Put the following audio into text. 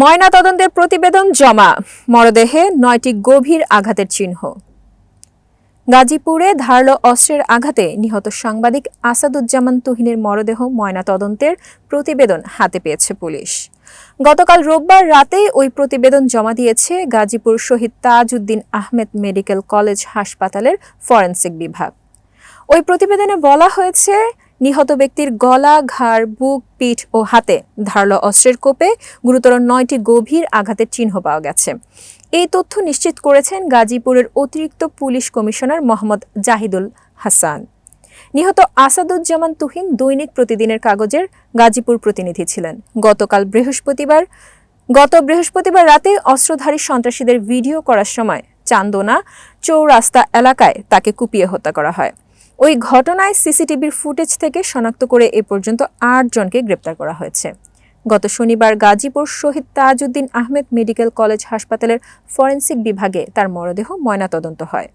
ময়না তদন্তের প্রতিবেদন জমা। মরদেহে নয়টি গভীর আঘাতের চিহ্ন। গাজীপুরে ধারালো অস্ত্রের আঘাতে নিহত সাংবাদিক আসাদুজ্জামান তুহিনের মরদেহ ময়না তদন্তের প্রতিবেদন হাতে পেয়েছে পুলিশ। গতকাল রোববার রাতে ওই প্রতিবেদন জমা দিয়েছে গাজীপুর শহীদ তাজউদ্দিন আহমেদ মেডিকেল কলেজ হাসপাতালের ফরেনসিক বিভাগ। ওই প্রতিবেদনে বলা হয়েছে নিহত ব্যক্তির গলা, ঘাড়, বুক, পিঠ ও হাতে ধারালো অস্ত্রের কোপে গুরুতর নয়টি গভীর আঘাতের চিহ্ন পাওয়া গেছে। এই তথ্য নিশ্চিত করেছেন গাজীপুরের অতিরিক্ত পুলিশ কমিশনার মোহাম্মদ জাহিদুল হাসান। নিহত আসাদুজ্জামান তুহিন দৈনিক প্রতিদিনের কাগজের গাজীপুর প্রতিনিধি ছিলেন। গতকাল বৃহস্পতিবার, গত বৃহস্পতিবার রাতে অস্ত্রধারী সন্ত্রাসীদের ভিডিও করার সময় চান্দনা চৌরাস্তা এলাকায় তাকে কুপিয়ে হত্যা করা হয়। ওই ঘটনায় সিসিটিভির ফুটেজ থেকে শনাক্ত করে এ পর্যন্ত আট জনকে গ্রেপ্তার করা হয়েছে। গত শনিবার গাজীপুর শহীদ তাজউদ্দিন আহমেদ মেডিকেল কলেজ হাসপাতালের ফরেন্সিক বিভাগে তার মরদেহ ময়নাতদন্ত হয়।